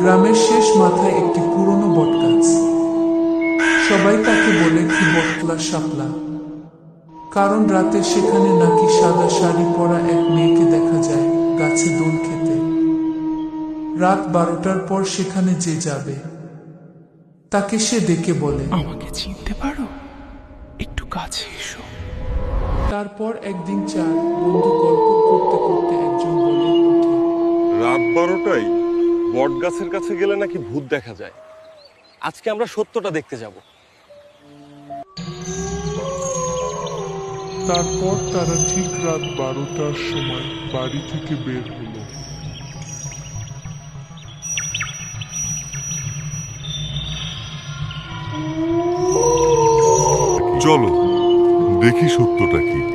গ্রামের শেষ মাথায় একটি পুরনো বটগাছ সবাই তাকে বলে কি বটলা শাপলা। কারণ রাতে সেখানে নাকি সাদা শাড়ি পরা এক মেয়েকে দেখা যায় গাছে দোল খেতে। রাত বারোটার পর সেখানে যে যাবে তাকে সে ডেকে বলে আমাকে চিনতে পারো? একটু কাছে এসো। তারপর একদিন চার বন্ধু গল্প করতে করতে একজন বলে রাত বারোটায়? বট গাছের কাছে গেলে নাকি ভূত দেখা যায়। আজকে আমরা সত্যটা দেখতে যাব। তারপর তারা ঠিক রাত বারোটার সময় বাড়ি থেকে বের হলো। চলো দেখি সত্যটা কি।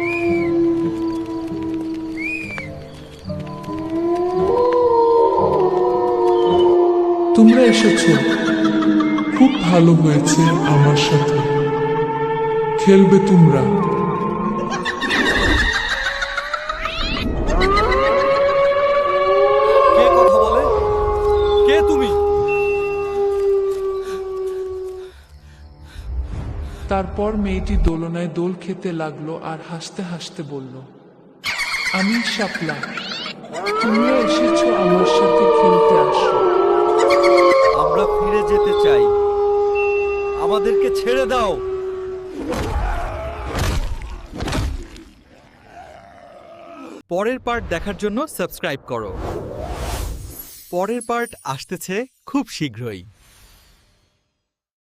তোমরা এসেছ। খুব ভালো হয়েছে আমার সাথে। খেলবে তোমরা। কে কথা বলে? কে তুমি? তারপর মেয়েটি দোলনায় দোল খেতে লাগল আর হাসতে হাসতে বলল আমি শাপলা। তোমরা এসেছ আমার আমাদেরকে ছেড়ে দাও। পরের পার্ট দেখার জন্য সাবস্ক্রাইব করো। পরের পার্ট আসতেছে খুব শীঘ্রই।